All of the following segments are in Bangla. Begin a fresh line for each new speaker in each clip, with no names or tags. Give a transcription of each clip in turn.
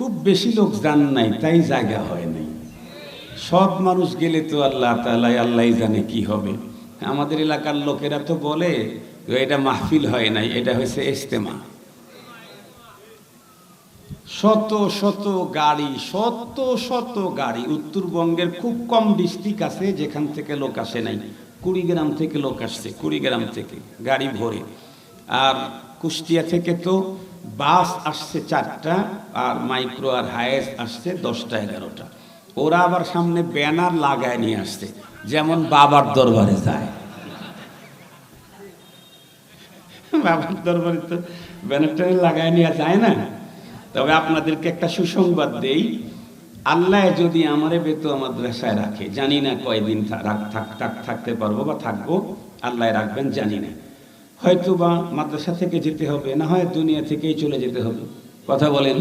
খুব বেশি লোক জান নাই, তাই জায়গা হয় নাই। সব মানুষ গেলে তো আল্লাহ তালাই আল্লাহ জানে কি হবে। আমাদের এলাকার লোকেরা তো বলে এটা মাহফিল হয় নাই, এটা হয়েছে ইস্তেমা শত শত গাড়ি, শত শত গাড়ি উত্তরবঙ্গের খুব কম ডিস্ট্রিক্ট আছে যেখান থেকে লোক আসে নাই। কুড়িগ্রাম থেকে লোক আসছে, কুড়িগ্রাম থেকে গাড়ি ভরে। আর কুষ্টিয়া থেকে তো বাস আসছে চারটা আর মাইক্রো আর হায়েস্ট আসছে দশটা, এগারোটা। ওরা আবার সামনে ব্যানার লাগায় নিয়ে আসছে, যেমন বাবার দরবারে যায়। বাবার দরবারে তো ব্যানার ট্যানার লাগায় নিয়ে যায় না। তবে আপনাদেরকে একটা সুসংবাদ দেই, আল্লাহ যদি আমারে বেতো মাদ্রাসায় রাখে, জানি না কয়দিন থাক- থাকতে পারব বা থাকব, আল্লাহ রাখবেন, জানি না। হয়তো বা মাদ্রাসা থেকে যেতে হবে, না হয় দুনিয়া থেকেই চলে যেতে হবে। কথা বলেন?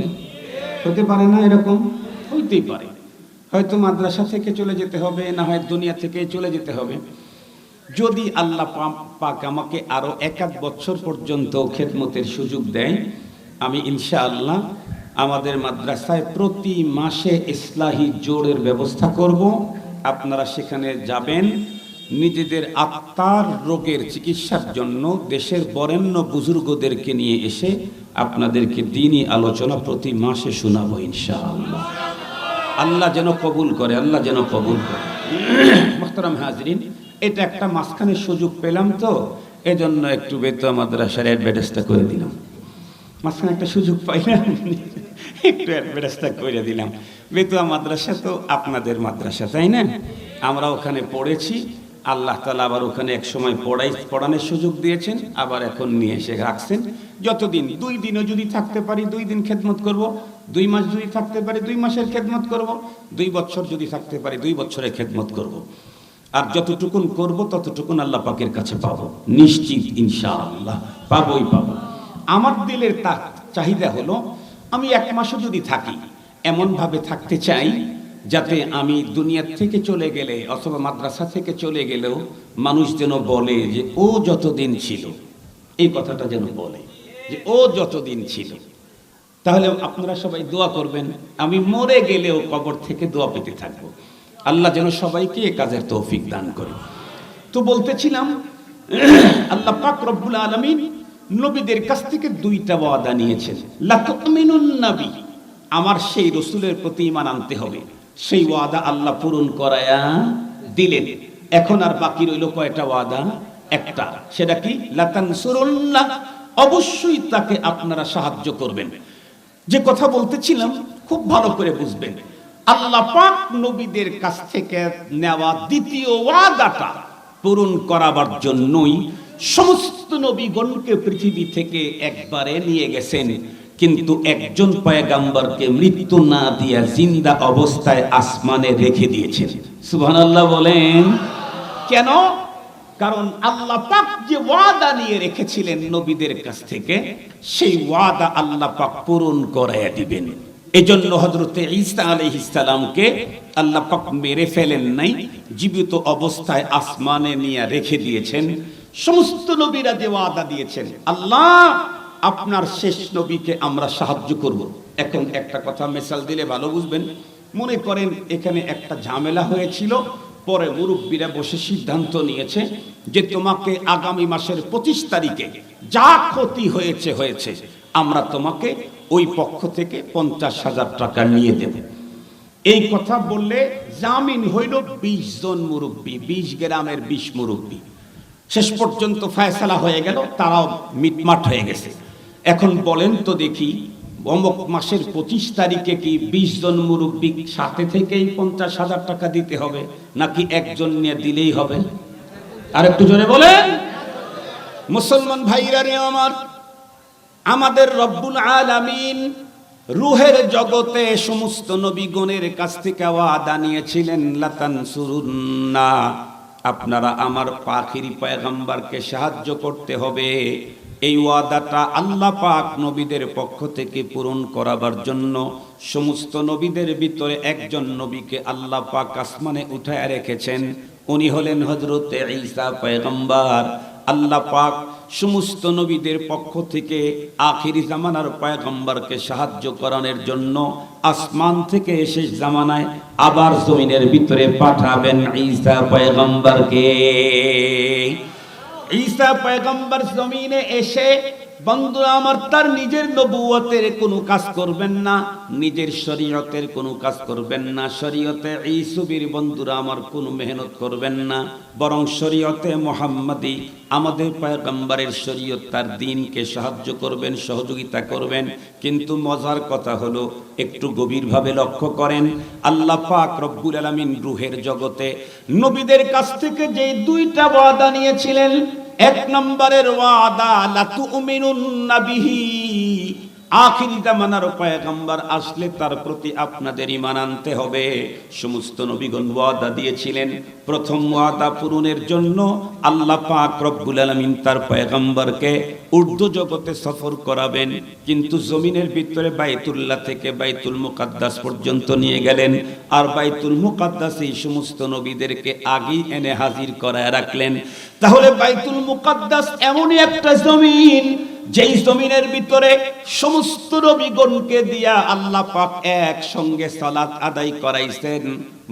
হতে পারে না এরকম? হইতেই পারে। হয়তো মাদ্রাসা থেকে চলে যেতে হবে, না হয় দুনিয়া থেকেই চলে যেতে হবে। যদি আল্লাহ পাক আমাকে আরও এক আধ বছর পর্যন্ত খেদমতের সুযোগ দেয়, আমি ইনশাআল্লাহ আমাদের মাদ্রাসায় প্রতি মাসে ইসলাহি জোরের ব্যবস্থা করব। আপনারা সেখানে যাবেন নিজেদের আত্মার রোগের চিকিৎসার জন্য দেশের বরেণ্য বুজুর্গদেরকে নিয়ে এসে আপনাদেরকে দিনই আলোচনা প্রতি মাসে শোনাবো ইনশাআল্লাহ। আল্লাহ যেন কবুল করে, আল্লাহ যেন কবুল করে। মোহতারাম হাজরিন, এটা একটা মাঝখানে সুযোগ পেলাম তো, এজন্য একটু বেতো মাদ্রাসার অ্যাডভার্টাইজটা করে দিলাম। মাঝখানে একটা সুযোগ পাইলাম, একটু অ্যাডভার্টাইজটা করে দিলাম। বেতুয়া মাদ্রাসা তো আপনাদের মাদ্রাসা, তাই না? আমরা ওখানে পড়েছি আল্লাহ তালা আবার ওখানে এক সময় পড়াই, পড়ানোর সুযোগ দিয়েছেন, আবার এখন নিয়ে এসে রাখছেন। যতদিন, দুই দিনও যদি থাকতে পারি, দুই দিন খেদমত করব, দুই মাস যদি থাকতে পারি, দুই মাসের খেদমত করব, দুই বছর যদি থাকতে পারি, দুই বছরের খেদমত করব। আর যতটুকুন করব, ততটুকুন আল্লাহ পাকের কাছে পাবো। নিশ্চিত, ইনশাআল্লাহ, পাবোই পাবো। আমার দিলের তা চাহিদা হলো, আমি এক মাসও যদি থাকি, এমনভাবে থাকতে চাই যাতে আমি দুনিয়ার থেকে চলে গেলে অথবা মাদ্রাসা থেকে চলে গেলেও মানুষ যেন বলে যে, ও যতদিন ছিল। এই কথাটা যেন বলে যে, ও যতদিন ছিল। তাহলে আপনারা সবাই দোয়া করবেন, আমি মরে গেলেও কবর থেকে দোয়া পেতে থাকব। আল্লাহ যেন সবাইকে এ কাজের তৌফিক দান করে। তো বলতেছিলাম, আল্লাহ পাক রব্বুল আলামিন নবীদের কাছ থেকে দুইটা ওয়াদা নিয়েছেন। লাতুমিনুন নবী আমার সেই রসুলের প্রতি ইমান আনতে হবে। সেই ওয়াদা আল্লাহ পূরণ করায়া দিলেন। এখন আর বাকি রইল কয়টা ওয়াদা? একটা। সেটা কি? লাতানসুরুল্লাহ অবশ্যই তাকে আপনারা সাহায্য করবেন। যে কথা বলতেছিলাম, খুব ভালো করে বুঝবেন। আল্লাহ পাক নবীদের কাছ থেকে নেওয়া দ্বিতীয় ওয়াদাটা পূরণ করাবার জন্যই সমস্ত নবীগণকে পৃথিবী থেকে একবারে নিয়ে গেছেন। কিন্তু একজন পয়গাম্বরকে মৃত্যু না দিয়া জিন্দা অবস্থায় আসমানে রেখে দিয়েছেন। সুবহানাল্লাহ বলেন, কেন? কারণ আল্লাহ পাক যে ওয়াদা নিয়ে রেখেছিলেন নবীদের কাছ থেকে, সেই ওয়াদা আল্লাহ পাক পূরণ করাইয়া দিবেন। এজন্য হজরতে ঈসা আলাইহিস সালামকে আল্লাহ পাক মেরে ফেলেন নাই, জীবিত অবস্থায় আসমানে নিয়ে রেখে দিয়েছেন। সমস্ত নবীরা যে ওয়াদা দিয়েছেন, আল্লাহ আপনার শেষ নবীকে আমরা সাহায্য করব। এখন একটা কথা মেসাল দিলে ভালো বুঝবেন। মনে করেন এখানে একটা ঝামেলা হয়েছিল, পরে মুরব্বীরা বসে সিদ্ধান্ত নিয়েছে যে তোমাকে আগামী মাসের পঁচিশ তারিখে যা ক্ষতি হয়েছে হয়েছে, আমরা তোমাকে ওই পক্ষ থেকে পঞ্চাশ হাজার টাকা নিয়ে দেব। এই কথা বললে জামিন হইল বিশ জন মুরব্বী, বিশ গ্রামের বিশ মুরব্বী। শেষ পর্যন্ত ফয়সালা হয়ে গেল, তারাও মিটমাট হয়ে গেছে। এখন বলেন তো দেখি, অমক মাসের পঁচিশ তারিখে কি বিশ জন মুরব্বী সাথে থেকেই পঞ্চাশ হাজার টাকা দিতে হবে, নাকি একজন নিয়ে দিলেই হবে? আর একটু জোরে বলেন। মুসলমান ভাইরা রে আমার, আমাদের রব্বুল আলামিন রুহের জগতে সমস্ত নবীগণের কাছ থেকে ওয়াদা নিয়েছিলেন, লাতান সুরুন্না। আপনারা আমার পাখির পয়গম্বরকে সাহায্য করতে হবে। এই ওয়াদাটা আল্লাহ পাক নবীদের পক্ষ থেকে পূরণ করাবার জন্য সমস্ত নবীদের ভিতরে একজন নবীকে আল্লাহ পাক আসমানে উঠায় রেখেছেন। উনি হলেন হজরতে ঈসা পয়গম্বর। আল্লাহ পাক সমস্ত নবীদের পক্ষ থেকে আখিরি জামানার পয়গম্বরকে সাহায্য করানোর জন্য আসমান থেকে শেষ জামানায় আবার জমিনের ভিতরে পাঠাবেন ঈসা পয়গম্বরকে। ঈসা পয়গম্বর জমিনে এসে বন্ধুরা, আমার তার নিজের নবুয়তের কোনো কাজ করবেন না, নিজের শরীয়তের কোনো কাজ করবেন না। শরীয়তে ঈসুবির বন্ধুরা আমার কোনো মেহনত করবেন না, বরং শরীয়তে মোহাম্মদী আমাদের পয়গম্বরের শরীয়ত তার দিনকে সাহায্য করবেন, সহযোগিতা করবেন। কিন্তু মজার কথা হলো, একটু গভীরভাবে লক্ষ্য করেন, আল্লাহ পাক রব্বুল আলামিন রুহের জগতে নবীদের কাছ থেকে যে দুইটা ওয়াদা নিয়েছিলেন এক নম্বরের ওয়াদা লাতুমিনুন বিহি আখিরি জামানার পয়গম্বর আসলে তার প্রতি আপনাদের ইমান আনতে হবে। সমস্ত নবীগণ ওয়াদা দিয়েছিলেন, প্রথম ওয়াদা পূরণের জন্য আল্লাহ পাক রব্বুল আলামিন তার পয়গম্বরকে উর্দু জগতে সফর করাবেন, কিন্তু জমিনের ভিতরে বাইতুল্লাহ থেকে বাইতুল মুকাদ্দাস পর্যন্ত নিয়ে গেলেন আর বাইতুল মুকাদ্দাস এই সমস্ত নবীদেরকে আগেই এনে হাজির করায় রাখলেন। তাহলে বাইতুল মুকাদ্দাস এমনই একটা জমিন যেই জমিনের ভিতরে সমস্ত নবীগণকে দিয়া আল্লাহ পাক একসঙ্গে সালাত আদায় করাইছেন।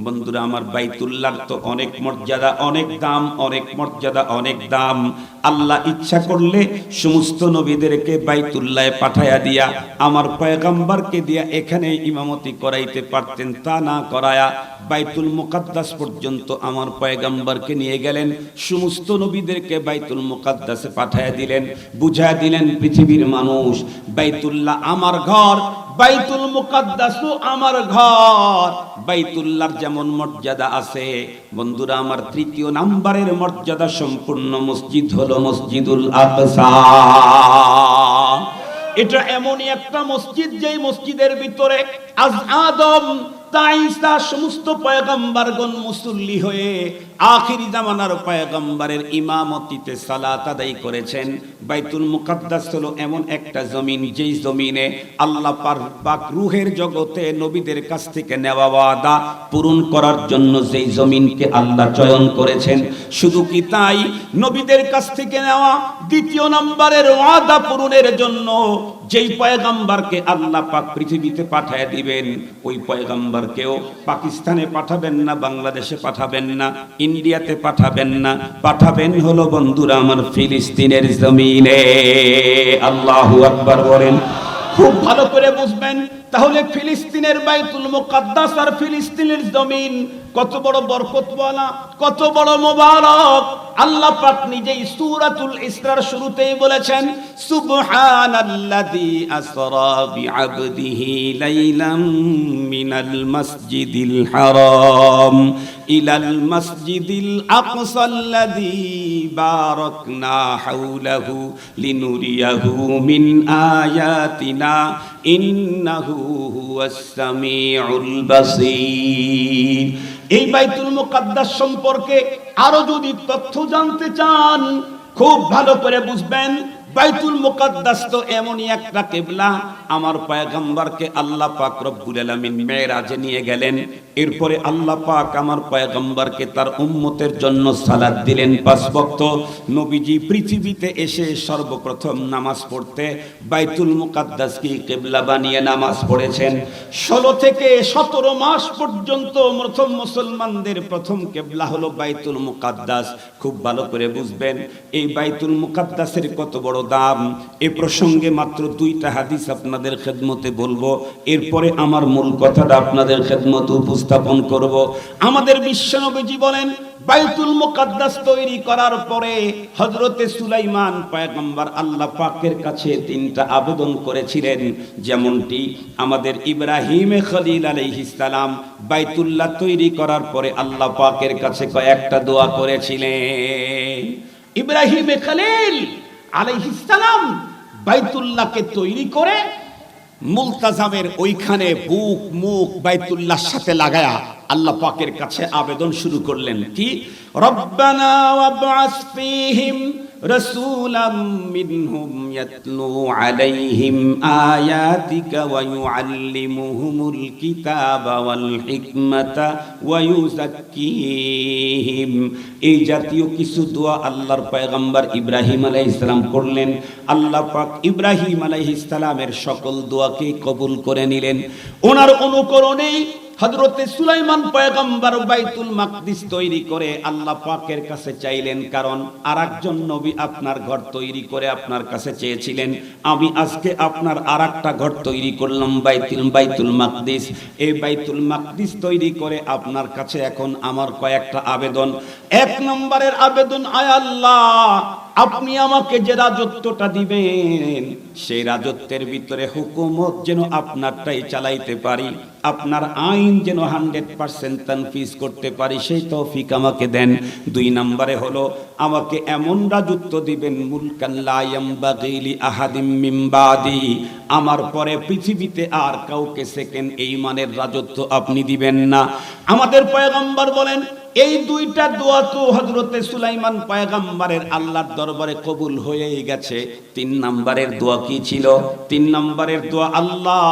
বন্ধুরা, আমার বাইতুল্লাহর তো অনেক মর্যাদা, অনেক দাম, অনেক মর্যাদা, অনেক দাম। আল্লাহ ইচ্ছা করলে সমস্ত নবীদেরকে বাইতুল্লাহে পাঠায়া দিয়া, আমার পয়গাম্বারকে দিয়া এখানে ইমামতি করাইতে পারতেন, তা না করায়া বাইতুল মুকাদ্দাস পর্যন্ত আমার পয়গাম্বারকে নিয়ে গেলেন, সমস্ত নবীদেরকে বাইতুল মুকাদ্দাসে পাঠায়া দিলেন বুঝায়া দিলেন, পৃথিবীর মানুষ, বাইতুল্লাহ আমার ঘর, বাইতুল মুকাদ্দাসু আমার ঘর। বাইতুল্লাহর যেমন মর্যাদা আছে, বন্ধুরা, আমার তৃতীয় নাম্বারের মর্যাদা সম্পূর্ণ মসজিদ হলো মসজিদুল আকসা। এটা এমনই একটা মসজিদ, যেই মসজিদের ভিতরে আজ আদম তাইসা সমস্ত মুসল্লি হয়ে জামানার ইমামতিতে সালাত আদায় করেছেন। বাইতুল মুকাদ্দাস হলো এমন একটা জমিন, যেই জমিনে আল্লাহ পাক রুহের জগতে নবীদের কাছ থেকে নেওয়া ওয়াদা পূরণ করার জন্য যেই জমিনকে আল্লাহ চয়ন করেছেন। শুধু কি তাই? নবীদের কাছ থেকে নেওয়া দ্বিতীয় নম্বরের ওয়াদা পূরণের জন্য যেই পয়গাম্বারকে আল্লাহ পাক পৃথিবীতে পাঠায় দিবেন, ওই পয়গাম্বারকেও পাকিস্তানে পাঠাবেন না, বাংলাদেশে পাঠাবেন না, ইন্ডিয়াতে পাঠাবেন না। পাঠাবেন হলো বন্ধুরা আমার ফিলিস্তিনের জমিনে। আল্লাহু আকবার বলেন। খুব ভালো করে বুঝবেন। তাহলে ফিলিস্তিনের বাইতুল মুকাদ্দাস আর ফিলিস্তিনের জমিন কত বড় বরকতওয়ালা, কত বড় মোবারক। আল্লাহ পাক নিজেই সূরাতুল ইসরার শুরুতেই বলেছেন, সুবহানাল্লাযী আসরা বিআবদিহি লাইলাম মিনাল মাসজিদিল হারাম, ইলাল মাসজিদিল আকসাল্লাযী বারাকনা হাওলাহু লিনুরিয়াহু মিন আয়াতিনা এই বাইতুল মুকাদ্দাস সম্পর্কে আরও যদি তথ্য জানতে চান, খুব ভালো করে বুঝবেন। বাইতুল মুকাদ্দাস তো এমনই একটা কেবলা আমার পয়গম্বরকে আল্লাহ পাক রব্বুল আলামিন মেরাজে নিয়ে গেলেন। এরপরে আল্লাহ পাক আমার পয়গম্বরকে তার উম্মতের জন্য সালাত দিলেন। পাঁচ ওয়াক্ত নবীজি পৃথিবীতে এসে সর্বপ্রথম নামাজ পড়তে বাইতুল মুকাদ্দাসকে কেবলা বানিয়ে নামাজ পড়েছেন। ষোলো থেকে সতেরো মাস পর্যন্ত প্রথম মুসলমানদের প্রথম কেবলা হলো বাইতুল মুকাদ্দাস। খুব ভালো করে বুঝবেন, এই বাইতুল মুকাদ্দাসের কত বড় দাম? এ প্রসঙ্গে মাত্র দুইটা হাদিস আপনাদের খেদমতে বলব, এরপরে আমার মূল কথাটা আপনাদের খেদমতে উপস্থাপন করব। আমাদের বিশ্বনবীজি বলেন, বাইতুল মুকাদ্দাস তৈরি করার পরে হযরতে সুলাইমান পয়গম্বর আল্লাহ পাকের কাছে তিনটা আবেদন করেছিলেন। যেমনটি আমাদের ইব্রাহিম খলিল সালাম বাইতুল্লাহ তৈরি করার পরে আল্লাহ পাকের কাছে কয়েকটা দোয়া করেছিলেন। ইব্রাহিম খলিল সালাম বাইতুল্লাহকে তৈরি করে মুলতাজামের ওইখানে বুক মুখ বাইতুল্লাহর সাথে লাগায়া আল্লাহ পাকের কাছে আবেদন শুরু করলেন কি? রব্বানা ওয়াবআস রাসূলাম মিনহুম ইয়াতলু আলাইহিম আয়াতিকা ওয়া ইউআল্লিমুহুমুল কিতাবা ওয়াল হিকমাতা ওয়া ইউযাক্কিহিম। এই জাতীয় কিছু দোয়া আল্লাহর পয়গম্বর ইব্রাহিম আলাইহিস সালাম করলেন। আল্লাহ পাক ইব্রাহিম আলাইহিস সালামের সকল দোয়াকে কবুল করে নিলেন। ওনার অনুকরণেই হযরতে সুলাইমান পয়গম্বর বাইতুল মাকদিস তৈরি করে আল্লাহ পাকের কাছে চাইলেন, কারণ আরেকজন নবী আপনার ঘর তৈরি করে আপনার কাছে চেয়েছিলেন। আমি আজকে আপনার আর একটা ঘর তৈরি করলাম বাইতুল বাইতুল মাকদিস। এই বাইতুল মাকদিস তৈরি করে আপনার কাছে এখন আমার কয়েকটা আবেদন। এক নম্বরের আবেদন, আয় আল্লাহ! আপনি আমাকে যে রাজত্বটা দিবেন, সেই রাজত্বের ভিতরে হুকুমত যেন আপনারটাই চালাইতে পারি, আপনার আইন যেন হান্ড্রেড পার্সেন্ট তানফিজ করতে পারি, সেই তৌফিক আমাকে দেন। দুই নম্বরে হলো, আমাকে এমন রাজত্ব দিবেন মুলকাল্লায়াম বাগিলি আহাদিম মিম্বাদি আমার পরে পৃথিবীতে আর কাউকে সেকেন্ড এই মানের রাজত্ব আপনি দিবেন না। আমাদের পয়গম্বর বলেন এই দুইটা দোয়া তো হজরতে সুলাইমান পয়গাম্বারের আল্লাহর দরবারে কবুল হয়েই গেছে। তিন নম্বরের দোয়া কি ছিল? তিন নম্বরের দোয়া, আল্লাহ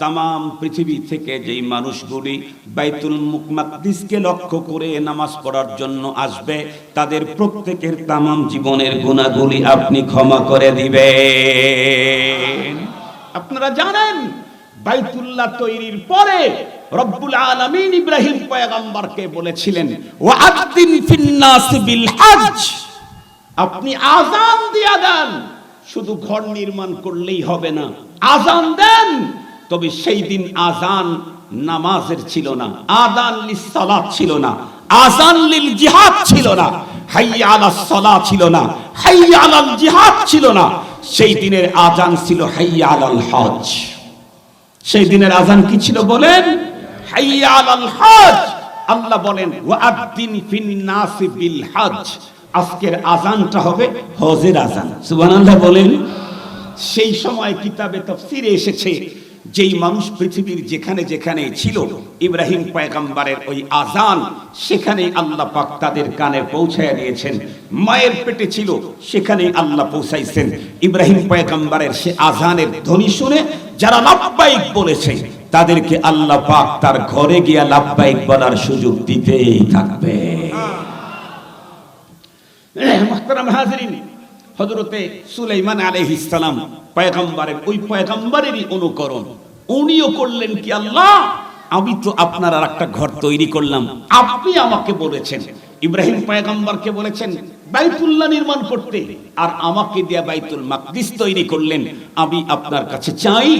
তাম পৃথিবী থেকে যেই মানুষগুলি বাইতুল মুকমাকদিসকে লক্ষ্য করে নামাজ পড়ার জন্য আসবে, তাদের প্রত্যেকের তাম জীবনের গুণাগুলি আপনি ক্ষমা করে দিবেন। আপনারা জানেন, বাইতুল্লাহ তৈরির পরে রব্বুল আলামিন ইব্রাহিম পয়গম্বরকে বলেছিলেন ওয়াআদ্দিন ফিন্নাস বিল আপনি আজান দিয়া দেন, শুধু ঘর নির্মাণ করলেই হবে না। আজান দেন, তবে সেই দিন আজান নামাজের ছিল না লিস সালাত ছিল না আজান লিল জিহাদ ছিল না, হাইয়া সালাত ছিল না, হাইয়া আলাল জিহাদ ছিল না। সেই দিনের আজান ছিল হাইয়া আলাল হজ সেই দিনের আজান কি ছিল বলেন? হাইয়া আলাল হজ। আল্লাহ বলেন আজকের আজানটা হবে হজের আজান সুবহানাল্লাহ বলেন। সেই সময় কিতাবে তাফসিরে এসেছে, যেই মানুষ পৃথিবীর যেখানে যেখানে ছিল, ইব্রাহিম পয়গম্বরের ওই আজান সেখানে আল্লাহ পাক তাদের কানে পৌঁছায় দিয়েছেন। মায়ের পেটে ছিল সেখানে আল্লাহ পৌঁছাইছেন। ইব্রাহিম পয়গম্বরের সে আজানের ধ্বনি শুনে যারা লাভবাহিক বলেছে তাদেরকে আল্লাহ পাক তার ঘরে গিয়া লাভবাহিক বলার সুযোগ দিতেই থাকবে। হজরতে সুলাইমান আলাইহিস সালাম পয়গম্বরের, ওই পয়গম্বরেরই অনুকরণ। উনিও করলেন কি আল্লাহ, আমি তো আপনার আর একটা ঘর তৈরি করলাম। আপনি আমাকে বলেছেন, ইব্রাহিম পয়গম্বরকে বলেছেন বাইতুল্লাহ নির্মাণ করতে। আর আমাকে দিয়া বাইতুল মাকদিস তৈরি করলেন। আমি আপনার কাছে চাই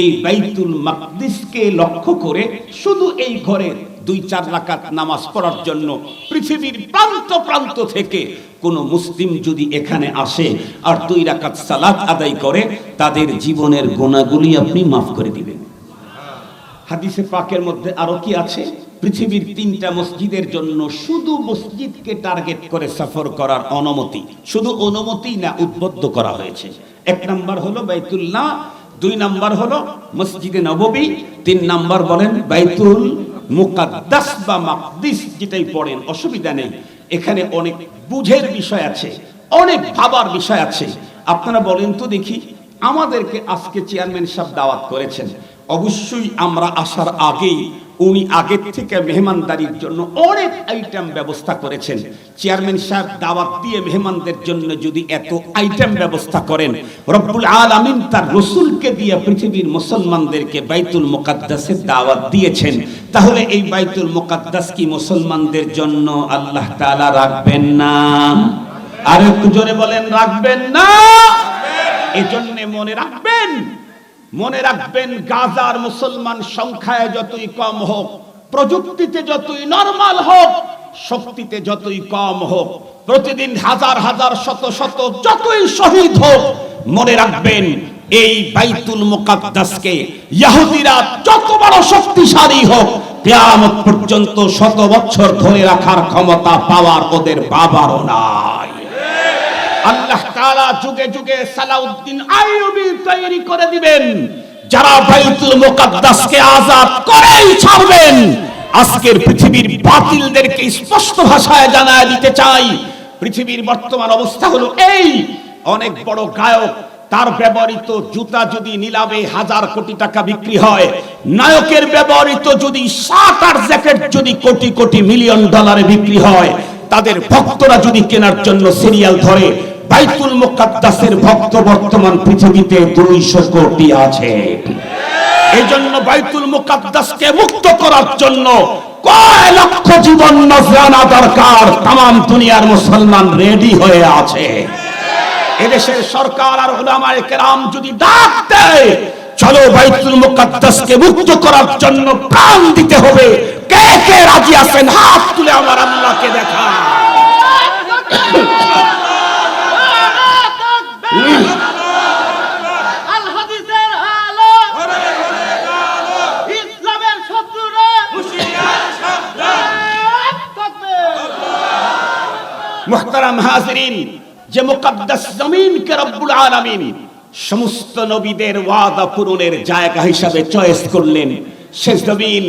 এই বাইতুল মাকদিসকে লক্ষ্য করে শুধু এই ঘরে দুই চার রাকাত নামাজ পড়ার জন্য পৃথিবীর প্রান্ত প্রান্ত থেকে কোন মুসলিম যদি এখানে আসে আর দুই রাকাত সালাত আদায় করে, তাদের জীবনের গোনাগুলি আপনি মাফ করে দিবেন। হাদিসে পাকের মধ্যে আরও কি আছে? পৃথিবীর তিনটা মসজিদের জন্য শুধু মসজিদকে টার্গেট করে সফর করার অনুমতি, শুধু অনুমতি না উদ্বুদ্ধ করা হয়েছে। এক নাম্বার হলো বাইতুল্লাহ, দুই নাম্বার হলো মসজিদে নববী, তিন নাম্বার বলেন বাইতুল মুকাদ্দাস বা মাকদিস, যেটাই পড়েন, অসুবিধা নেই। এখানে অনেক বুঝের বিষয় আছে, অনেক ভাবার বিষয় আছে। আপনারা বলেন তো দেখি, আমাদেরকে আজকে চেয়ারম্যান সাহেব দাওয়াত করেছেন। অবশ্যই আমরা আসার আগেই উনি আগের থেকে মেহমানদারির জন্য অনেক আইটেম ব্যবস্থা করেছেন। চেয়ারম্যান সাহেব দাওয়াত দিয়ে মেহমানদের জন্য যদি এত আইটেম ব্যবস্থা করেন, রব্বুল আলামিন তার রসুলকে দিয়ে পৃথিবীর মুসলমানদেরকে বাইতুল মুকাদ্দাসের দাওয়াত দিয়েছেন। তাহলে এই বাইতুল মোকাদ্দাস কি মুসলমানদের জন্য আল্লাহ তাআলা রাখবেন না? আর একটু জোরে বলেন, রাখবেন না? এজন্য মনে রাখবেন। মনে রাখবেন, গাজার মুসলমান সংখ্যায় যতই কম হোক, প্রযুক্তিতে যতই নরমাল হোক, শক্তিতে যতই কম হোক, প্রতিদিন হাজার হাজার, শত শত, যতই শহীদ হোক, মনে রাখবেন, এই বাইতুল মুকাদ্দাসকে ইহুদিরা যত বড় শক্তিশালী হোক, কিয়ামত পর্যন্ত শত বছর ধরে রাখার ক্ষমতা পাওয়ার ওদের বাবারও নাই। তাআলা যুগে যুগে সালাউদ্দিন আইয়ুবী তৈরি করে দিবেন। যারা বাইতুল মুকাদ্দাসকে আজাদ করেই ছাড়বেন, আজকের পৃথিবীর বাতিলদেরকে স্পষ্ট ভাষায় জানায় দিতে চাই। পৃথিবীর বর্তমান অবস্থা হলো এই, অনেক বড় গায়ক, তার ব্যবহৃত জুতা যদি নিলামে হাজার কোটি টাকা বিক্রি হয়, নায়কের ব্যবহৃত যদি সাত আর জ্যাকেট যদি কোটি কোটি মিলিয়ন ডলারে বিক্রি হয়, তাদের ভক্তরা যদি কেনার জন্য সিরিয়াল ধরে বাইতুল মুকাদ্দাসের ভক্ত বর্তমান পৃথিবীতে দুইশো কোটি আছে। এই বাইতুল মুকাদ্দাসকে মুক্ত করার জন্য কয় লক্ষ জীবন নজরানা দরকার তাম দুনিয়ার মুসলমান রেডি হয়ে আছে। এদেশের সরকার আর উলামায়ে কেরাম যদি ডাক দেয়, চলো বাইতুল মুকাদ্দাসকে মুক্ত করার জন্য প্রাণ দিতে হবে। কে কে রাজি আছেন? হাত তুলে আমার আল্লাহকে দেখা মুহতারাম যে রব্বুল আলামিন সমস্ত নবীদের ওয়াদা পূরণের জায়গা হিসাবে চয়েস করলেন, সে জমিন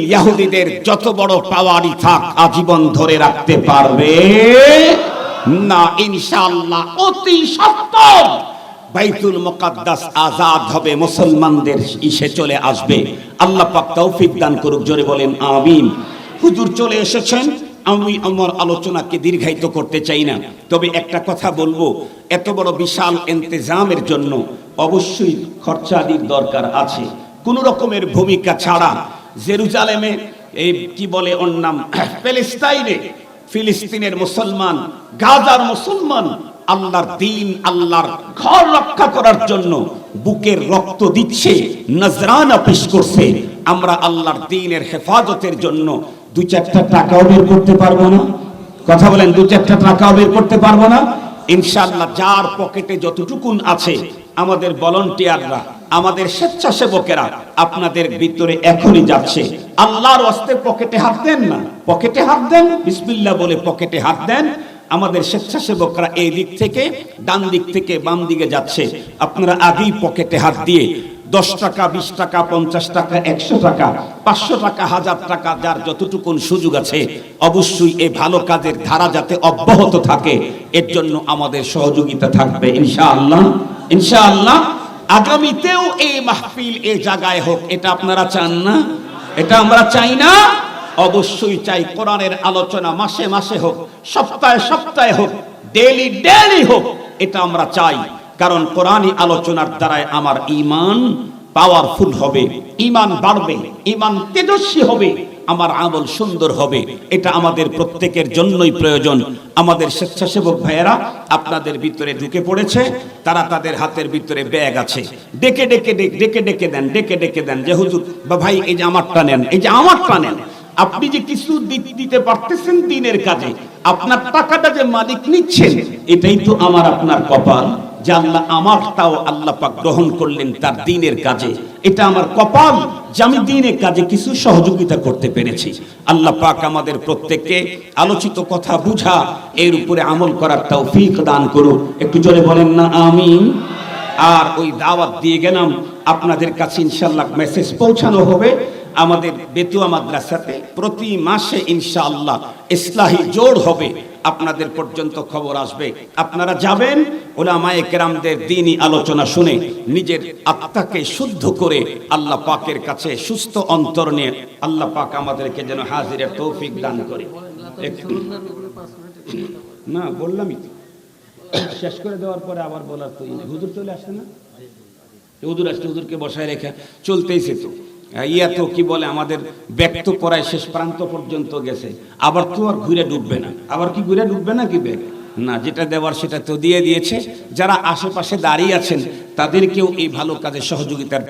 যত বড় পাওয়ারই থাক আজীবন ধরে রাখতে পারবে? না, ইনশাআল্লাহ অতি সত্তর। বাইতুল মুকাদ্দাস আজাদ হবে, মুসলমানদের ইসে চলে আসবে। আল্লাহ পাক তৌফিক দান করুক, জোরে বলেন, আমিন। হুজুর চলে এসেছেন আমি আমার আলোচনাকে দীর্ঘায়িত করতে চাই না। তবে একটা কথা বলব, এত বড় বিশাল ইন্তেজামের জন্য অবশ্যই খরচাদির দরকার আছে। কোন রকমের ভূমিকা ছাড়া জেরুজালেমে এই কি বলে ওর নাম প্যালেস্তাইনে ফিলিস্তিনের মুসলমান, গাজার মুসলমান আল্লাহর দিন, আল্লাহর ঘর রক্ষা করার জন্য বুকের রক্ত দিচ্ছে, নজরানা পেশ করছে। আমরা আল্লাহর দিনের হেফাজতের জন্য দু চারটা টাকাও বের করতে পারব না। কথা বলেন, দু চারটা টাকাও বের করতে পারব না। ইনশাল্লাহ যার পকেটে যতটুকুন আছে, আমাদের ভলান্টিয়াররা আমাদের স্বেচ্ছাসেবকেরা আপনাদের ভিতরে এখনই যাচ্ছে। আল্লাহর ওয়াস্তে পকেটে হাত দেন না। পকেটে হাত দেন, বিসমিল্লাহ বলে পকেটে হাত দেন। আমাদের স্বেচ্ছাসেবকরা এই দিক থেকে, ডান দিক থেকে বাম দিকে যাচ্ছে। আপনারা আগেই পকেটে হাত দিয়ে দশ টাকা, বিশ টাকা, পঞ্চাশ টাকা, একশো টাকা, পাঁচশো টাকা, হাজার টাকা, যার যতটুকুন সুযোগ আছে, অবশ্যই এই ভালো কাজের ধারা যাতে অব্যাহত থাকে, এর জন্য আমাদের সহযোগিতা থাকবে, ইনশাআল্লাহ। ইনশাআল্লাহ, আগামীতেও এই মাহফিল এই জায়গায় হোক, এটা আপনারা চান না? এটা আমরা চাই না? অবশ্যই চাই কোরআনের আলোচনা মাসে মাসে হোক, সপ্তাহে সপ্তাহে হোক ডেলি ডেলি হোক, এটা আমরা চাই। কারণ কোরআনী আলোচনার দ্বারাই আমার ইমান পাওয়ারফুল হবে ইমান বাড়বে ইমান তেজস্বী হবে, আমার আমল সুন্দর হবে। এটা আমাদের প্রত্যেকের জন্যই প্রয়োজন। আমাদের স্বেচ্ছাসেবক ভাইয়েরা, আপনাদের ভিতরে ঢুকে পড়েছে, তারা তাদের হাতের ভিতরে ব্যাগ আছে। ডেকে ডেকে ডেকে ডেকে দেন, ডেকে ডেকে দেন, যে হুজুর, বা ভাই, এই যে আমারটা নেন, এই যে আমারটা নেন। আপনি যে কিছু দিতে পারতেছেন দিনের কাজে, আপনার টাকাটা যে মালিক নিচ্ছেন, এটাই তো আমার আপনার কপাল, যে আল্লাহ আমারটাও আল্লাহ পাক গ্রহণ করলেন তার দিনের কাজে। এটা আমার কপাল, যে আমি দিনের কাজে কিছু সহযোগিতা করতে পেরেছি। আল্লাহ পাক আমাদের প্রত্যেককে আলোচিত কথা বুঝা, এর উপরে আমল করার তৌফিক দান করুক। একটু জোরে বলেন না, আমিন। আর ওই দাওয়াত দিয়ে গেলাম, আপনাদের কাছে ইনশাল্লাহ মেসেজ পৌঁছানো হবে। আমাদের বেতুয়া মাদ্রাসাতে প্রতি মাসে ইনশাআল্লাহ ইসলাহি জোর হবে। আপনাদের পর্যন্ত খবর আসবে। আপনারা যাবেন, ওলামায়ে কেরামদের দিনই আলোচনা শুনে নিজের আত্মাকে শুদ্ধ করে আল্লাহ পাকের কাছে সুস্থ অন্তর নিয়ে আল্লাহ পাক আমাদেরকে যেন হাজিরের তৌফিক দান করে। না, বললামই তো। শেষ করে দেওয়ার পরে আবার বলার তো হুজুর চলে আসে না? হুজুর আসছে হুজুরকে বসায় রেখে চলতেইছে তো। ইয়া তো কি বলে আমাদের ব্যক্ত করায় শেষ প্রান্ত পর্যন্ত গেছে। আবার তো আর ঘুরে ডুববে না। আবার কি ঘুরে ডুববে না কি ব্যাগ না, যেটা দেওয়ার সেটা তো দিয়ে দিয়েছে। যারা আশেপাশে দাঁড়িয়ে আছেন, তাদেরকেও এই ভালো কাজে সহযোগিতার